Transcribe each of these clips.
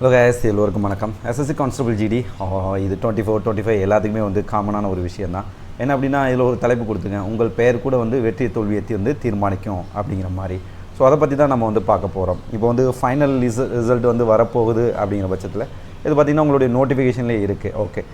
Hello guys எல்லோருக்கும் வணக்கம். SSC constable GD இது டுவெண்ட்டி ஃபோர் டுவெண்ட்டி ஃபைவ் எல்லாத்துக்குமே வந்து காமனான ஒரு விஷயம் தான் என்ன அப்படின்னா இதில் ஒரு தலைப்பு கொடுத்துங்க. உங்கள் பெயர் கூட வந்து வெற்றி தோல்வியை வந்து தீர்மானிக்கும் அப்படிங்கிற மாதிரி. ஸோ அதை பற்றி தான் நம்ம வந்து பார்க்க போகிறோம் இப்போ வந்து ஃபைனல் ரிசல்ட் வந்து வரப்போகுது அப்படிங்கிற பட்சத்தில் இது பார்த்திங்கன்னா உங்களுடைய நோட்டிஃபிகேஷன்லேயே இருக்குது ஓகே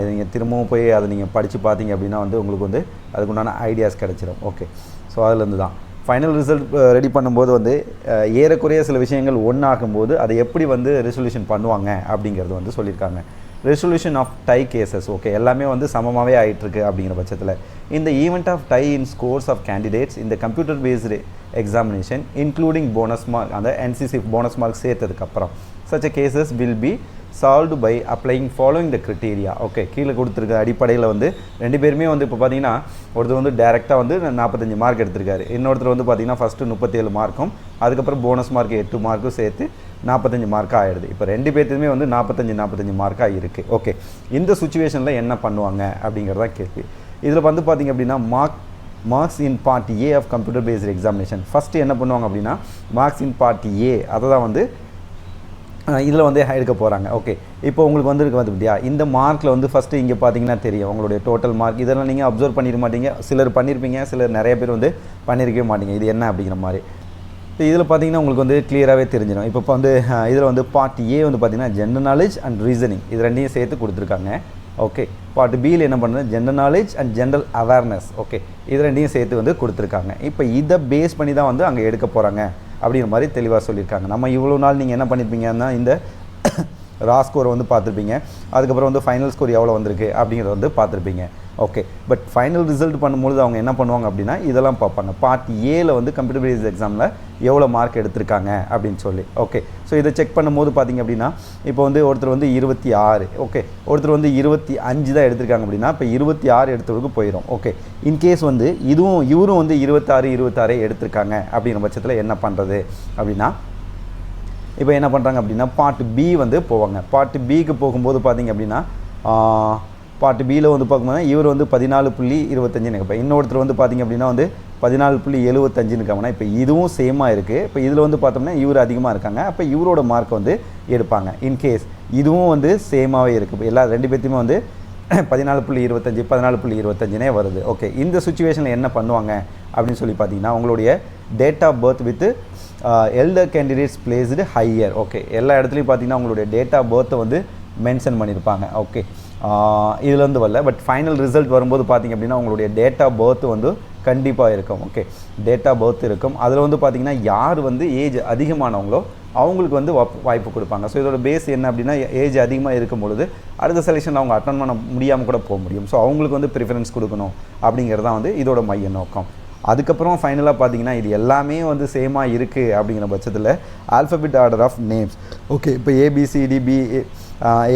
இது நீங்கள் திரும்பவும் போய் அதை நீங்கள் படித்து பார்த்தீங்க அப்படின்னா வந்து உங்களுக்கு வந்து அதுக்குண்டான ஐடியாஸ் கிடச்சிரும். ஓகே ஸோ அதுலேருந்து தான். ஃபைனல் ரிசல்ட் ரெடி பண்ணும்போது வந்து uh, ஏறக்குறைய சில விஷயங்கள் ஒன்றாகும்போது அதை எப்படி வந்து ரெசல்யூஷன் பண்ணுவாங்க அப்படிங்கிறது வந்து சொல்லியிருக்காங்க. Resolution of tie cases okay எல்லாமே வந்து சமமாகவே ஆகிட்டுருக்கு அப்படிங்கிற பட்சத்தில் இந்த event of tie in scores of candidates இந்த computer based examination including bonus mark அந்த என்சிசி போனஸ் மார்க் சேர்த்ததுக்கப்புறம் such cases will be solved by applying following the criteria okay கீழே கொடுத்துருக்க அடிப்படையில் வந்து ரெண்டு பேருமே வந்து இப்போ பார்த்தீங்கன்னா ஒருத்தர் வந்து டேரெக்டாக வந்து நாற்பத்தஞ்சு மார்க் எடுத்திருக்காரு. இன்னொருத்தர் வந்து பார்த்தீங்கன்னா ஃபஸ்ட்டு முப்பத்தேழு மார்க்கும் அதுக்கப்புறம் போனஸ் மார்க் எட்டு மார்க்கும் சேர்த்து நாற்பத்தஞ்சு மார்க்காக ஆகிடுது இப்போ ரெண்டு பேர்த்துமே வந்து நாற்பத்தஞ்சு நாற்பத்தஞ்சு மார்க்காக இருக்குது ஓகே இந்த சுச்சுவேஷனில் என்ன பண்ணுவாங்க அப்படிங்கிறதான் கேள்வி. இதில் வந்து பார்த்தீங்க அப்படின்னா mark marks in part A of computer based examination first என்ன பண்ணுவாங்க அப்படின்னா மார்க்ஸ் இன் பார்ட் ஏ அதை தான் வந்து இதில் வந்து எடுக்க போகிறாங்க ஓகே இப்போ உங்களுக்கு வந்துருக்கு வந்து பார்த்தியா இந்த மார்க்கில் வந்து ஃபஸ்ட்டு இங்கே பார்த்தீங்கன்னா தெரியும். உங்களுடைய டோட்டல் மார்க் இதெல்லாம் நீங்கள் அப்சர்வ் பண்ணிட மாட்டீங்க. சிலர் பண்ணியிருப்பீங்க சிலர் நிறைய பேர் வந்து பண்ணியிருக்கவே மாட்டீங்க. இது என்ன அப்படிங்கிற மாதிரி. இப்போ இதில் பார்த்தீங்கன்னா உங்களுக்கு வந்து கிளியராகவே தெரிஞ்சிடும். இப்போ இப்போ வந்து இதில் வந்து பார்ட் ஏ வந்து பார்த்தீங்கன்னா ஜென்ரல் நாலேஜ் அண்ட் ரீசனிங் இது ரெண்டையும் சேர்த்து கொடுத்துருக்காங்க. ஓகே பார்ட் பியில் என்ன பண்ணுறது general knowledge and general awareness okay இது ரெண்டையும் சேர்த்து வந்து கொடுத்துருக்காங்க. இப்போ இதை பேஸ் பண்ணி தான் வந்து அங்கே எடுக்க போகிறாங்க அப்படிங்கிற மாதிரி தெளிவாக சொல்லியிருக்காங்க. நம்ம இவ்வளோ நாள் நீங்கள் என்ன பண்ணியிருப்பீங்கன்னா இந்த ரா ஸ்கோரை வந்து பார்த்துருப்பீங்க. அதுக்கப்புறம் வந்து ஃபைனல் ஸ்கோர் எவ்வளோ வந்திருக்கு அப்படிங்கிறத வந்து பார்த்துருப்பீங்க. ஓகே பட் ஃபைனல் ரிசல்ட் பண்ணும்பொழுது அவங்க என்ன பண்ணுவாங்க அப்படின்னா இதெல்லாம் பார்ப்பாங்க. பார்ட் ஏல வந்து கம்ப்யூட்டர் பேஸ் எக்ஸாமில் எவ்வளோ மார்க் எடுத்திருக்காங்க அப்படின்னு சொல்லி. ஓகே ஸோ இதை செக் பண்ணும்போது பார்த்தீங்க அப்படின்னா இப்போ வந்து ஒருத்தர் வந்து இருபத்தி ஆறு. ஓகே ஒருத்தர் வந்து இருபத்தி அஞ்சு தான் எடுத்திருக்காங்க அப்படின்னா இப்போ இருபத்தி ஆறு எடுத்தவருக்கு போயிடும். ஓகே இன்கேஸ் வந்து இதுவும் இவரும் வந்து இருபத்தாறு இருபத்தாறே எடுத்திருக்காங்க அப்படிங்கிற பட்சத்தில் என்ன பண்ணுறது அப்படின்னா இப்போ என்ன பண்ணுறாங்க அப்படின்னா பார்ட் பி வந்து போவாங்க. பார்ட் பிக்கு போகும்போது பார்த்தீங்க அப்படின்னா பார்ட் பியில் வந்து பார்க்கும்போது இவர் வந்து பதினாலு புள்ளி இருபத்தஞ்சுன்னு இப்போ இன்னொருத்தர் வந்து பார்த்தீங்க அப்படின்னா வந்து பதினாலு புள்ளி எழுபத்தஞ்சுன்னு இருக்காங்கன்னா இப்போ இதுவும் சேமாக இருக்குது இப்போ இதில் வந்து பார்த்தோம்னா இவர் அதிகமாக இருக்காங்க. அப்போ இவரோட மார்க் வந்து எடுப்பாங்க. இன்கேஸ் இதுவும் வந்து சேமாகவே இருக்குது இப்போ எல்லா ரெண்டு பேர்த்தையுமே வந்து பதினாலு புள்ளி இருபத்தஞ்சி பதினாலு புள்ளி இருபத்தஞ்சுனே வருது. ஓகே இந்த சுச்சுவேஷனில் என்ன பண்ணுவாங்க அப்படின்னு சொல்லி பார்த்தீங்கன்னா உங்களுடைய date of birth with elder candidates placed higher okay எல்லா இடத்துலையும் பார்த்தீங்கன்னா உங்களுடைய டேட் ஆஃப் பர்த்தை வந்து மென்ஷன் பண்ணியிருப்பாங்க ஓகே uh, இதுலேருந்து வரல. பட் ஃபைனல் ரிசல்ட் வரும்போது பார்த்தீங்க அப்படின்னா உங்களுடைய டேட் ஆஃப் பர்த் வந்து கண்டிப்பாக இருக்கும். ஓகே டேட் ஆஃப் பர்த் இருக்கும். அதில் வந்து பார்த்தீங்கன்னா யார் வந்து ஏஜ் அதிகமானவங்களோ அவங்களுக்கு வந்து வாய்ப்பு கொடுப்பாங்க. ஸோ இதோட பேஸ் என்ன அப்படின்னா ஏஜ் அதிகமாக இருக்கும் பொழுது அடுத்த செலெக்ஷன் அவங்க அட்டன் பண்ண முடியாமல் கூட போக முடியும். ஸோ அவங்களுக்கு வந்து ப்ரிஃபரன்ஸ் கொடுக்கணும் அப்படிங்கிறது தான் வந்து இதோட மைய நோக்கம். அதுக்கப்புறம் ஃபைனலாக பார்த்தீங்கன்னா இது எல்லாமே வந்து சேமாக இருக்குது அப்படிங்கிற பட்சத்தில் alphabet order of names okay இப்போ A B C D B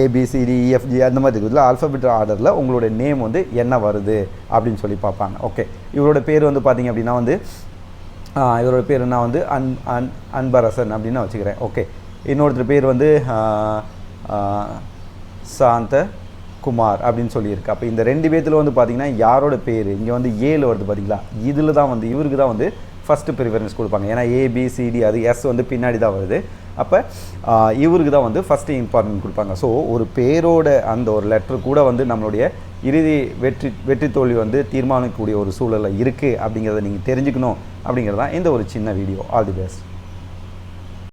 A B C D E F G அந்த மாதிரி இருக்குதுல ஆல்ஃபபெட் ஆர்டரில் உங்களோட நேம் வந்து என்ன வருது அப்படின்னு சொல்லி பார்ப்பாங்க. ஓகே இவரோட பேர் வந்து பார்த்தீங்க அப்படின்னா வந்து இவரோட பேர் என்ன வந்து அன் அன் அன்பரசன் அப்படின்னு நான் வச்சுக்கிறேன். ஓகே இன்னொருத்தர் பேர் வந்து சாந்த குமார் அப்படின்னு சொல்லியிருக்கு. அப்போ இந்த ரெண்டு பேர்த்தில் வந்து பார்த்தீங்கன்னா யாரோட பேர்? இங்கே வந்து ஏழு வருது பார்த்தீங்களா இதில் தான் வந்து இவருக்கு தான் வந்து ஃபஸ்ட்டு ப்ரிஃபரன்ஸ் கொடுப்பாங்க. ஏன்னா ஏபிசிடி அது எஸ் வந்து பின்னாடி தான் வருது. அப்போ இவருக்கு தான் வந்து ஃபஸ்ட்டு இம்பார்ட்டன்ட் கொடுப்பாங்க. ஸோ ஒரு பேரோட அந்த ஒரு லெட்டர் கூட வந்து நம்மளுடைய இறுதி வெற்றி வெற்றி தோல்வி வந்து தீர்மானிக்கக்கூடிய ஒரு சூழலில் இருக்குது அப்படிங்கிறத நீங்கள் தெரிஞ்சுக்கணும் அப்படிங்கிறது தான் இந்த ஒரு சின்ன வீடியோ ஆல் தி பெஸ்ட்